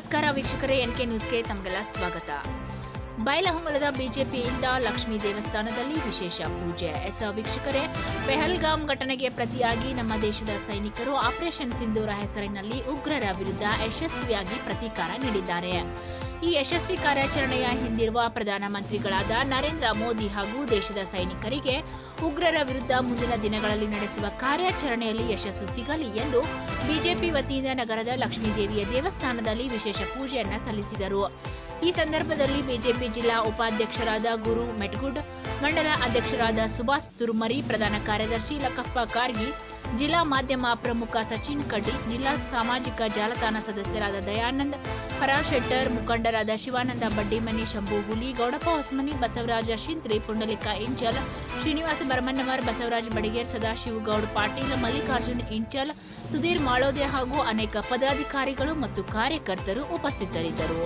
ನಮಸ್ಕಾರ ವೀಕ್ಷಕರೇ, ಎನ್ಕೆ ನ್ಯೂಸ್ಗೆ ತಮಗೆಲ್ಲ ಸ್ವಾಗತ. ಬೈಲಹೊಂಗಲದ ಬಿಜೆಪಿಯಿಂದ ಲಕ್ಷ್ಮೀ ದೇವಸ್ಥಾನದಲ್ಲಿ ವಿಶೇಷ ಪೂಜೆ. ಎಸ್, ವೀಕ್ಷಕರೇ, ಪೆಹಲ್ಗಾಮ್ ಘಟನೆಗೆ ಪ್ರತಿಯಾಗಿ ನಮ್ಮ ದೇಶದ ಸೈನಿಕರು ಆಪರೇಷನ್ ಸಿಂಧೂರ ಹೆಸರಿನಲ್ಲಿ ಉಗ್ರರ ವಿರುದ್ಧ ಯಶಸ್ವಿಯಾಗಿ ಪ್ರತೀಕಾರ ನೀಡಿದ್ದಾರೆ. ಈ ಯಶಸ್ವಿ ಕಾರ್ಯಾಚರಣೆಯ ಹಿಂದಿರುವ ಪ್ರಧಾನಮಂತ್ರಿಗಳಾದ ನರೇಂದ್ರ ಮೋದಿ ಹಾಗೂ ದೇಶದ ಸೈನಿಕರಿಗೆ ಉಗ್ರರ ವಿರುದ್ಧ ಮುಂದಿನ ದಿನಗಳಲ್ಲಿ ನಡೆಸುವ ಕಾರ್ಯಾಚರಣೆಯಲ್ಲಿ ಯಶಸ್ಸು ಸಿಗಲಿ ಎಂದು ಬಿಜೆಪಿ ವತಿಯಿಂದ ನಗರದ ಲಕ್ಷ್ಮೀದೇವಿಯ ದೇವಸ್ಥಾನದಲ್ಲಿ ವಿಶೇಷ ಪೂಜೆಯನ್ನು ಸಲ್ಲಿಸಿದರು. ಈ ಸಂದರ್ಭದಲ್ಲಿ ಬಿಜೆಪಿ ಜಿಲ್ಲಾ ಉಪಾಧ್ಯಕ್ಷರಾದ ಗುರು ಮೆಟ್ಗುಡ್, ಮಂಡಲ ಅಧ್ಯಕ್ಷರಾದ ಸುಭಾಷ್ ತುರ್ಮರಿ, ಪ್ರಧಾನ ಕಾರ್ಯದರ್ಶಿ ಲಕ್ಕಪ್ಪ ಕಾರ್ಗಿ ಜಿಲ್ಲಾ ಮಾಧ್ಯಮ ಪ್ರಮುಖ ಸಚಿನ್ ಕಡ್ಡಿ ಜಿಲ್ಲಾ ಸಾಮಾಜಿಕ ಜಾಲತಾಣ ಸದಸ್ಯರಾದ ದಯಾನಂದ್ ಪರಾ ಶೆಟ್ಟರ್, ಮುಖಂಡರಾದ ಶಿವಾನಂದ ಬಡ್ಡಿಮನಿ ಶಂಭು, ಹುಲಿ, ಗೌಡಪ್ಪ, ಹೊಸಮನಿ, ಬಸವರಾಜ, ಶಿಂತ್ರಿ, ಪುಂಡಲಿಕ, ಇಂಚಲ್, ಶ್ರೀನಿವಾಸ ಭರಮಣ್ಣವರ್, ಬಸವರಾಜ ಬಡಿಗೇರ್ ಸದಾಶಿವ ಗೌಡ್ ಪಾಟೀಲ್, ಮಲ್ಲಿಕಾರ್ಜುನ್, ಇಂಚಲ್, ಸುಧೀರ್ ಮಾಳೋದೆ ಹಾಗೂ ಅನೇಕ ಪದಾಧಿಕಾರಿಗಳು ಮತ್ತು ಕಾರ್ಯಕರ್ತರು ಉಪಸ್ಥಿತರಿದ್ದರು.